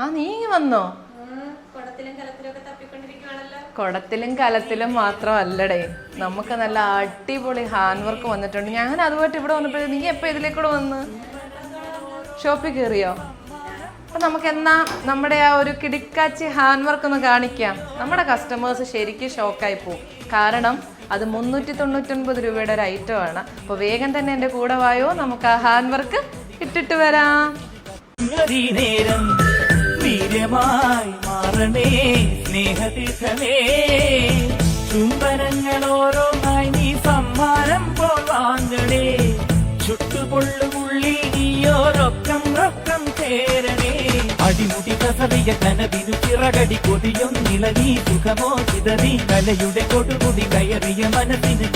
ആ നീ ഇങ്ങ് വന്നോ? കുടത്തിലും കലത്തിലും മാത്രമല്ലടേ. നമുക്ക് നല്ല അടിപൊളി ഹാൻഡ് വർക്ക് വന്നിട്ടുണ്ട്. ഞാൻ അതുമായിട്ട് ഇവിടെ വന്നപ്പോഴേ നീ എപ്പോൾ ഇതിലേക്കൂടെ വന്ന്? ഷോപ്പിൽ കയറിയോ? അപ്പം നമുക്ക് എന്നാ നമ്മുടെ ആ ഒരു കിടിക്കാച്ചി ഹാൻഡ് വർക്ക് ഒന്ന് കാണിക്കാം. നമ്മുടെ കസ്റ്റമേഴ്സ് ശരിക്കും ഷോക്കായി പോകും കാരണം അത് മുന്നൂറ്റി തൊണ്ണൂറ്റൊൻപത് രൂപയുടെ ഒരു ഐറ്റം ആണ്. അപ്പോൾ വേഗം തന്നെ എന്റെ കൂടെ വായോ. നമുക്ക് ആ ഹാൻഡ് വർക്ക് ഇട്ടിട്ട് വരാം. വീര്യമായി മാറണേ സ്നേഹതീർത്ഥമേ ചുംബനങ്ങൾ ഓരോന്നായി നീ സമ്മാനം പോൽ വാങ്ങണേ ചുട്ടുപൊള്ളുമുള്ളി നീയോരൊക്കം റൊക്കം ചേരണേ. അടിമുടി കസറിയ കനവിനു ചിറകടി കൊതിയും നിളകി സുഖമോ ചിതറി കലയുടെ കൊടുമുടി കയറിയ മനസ്സിന്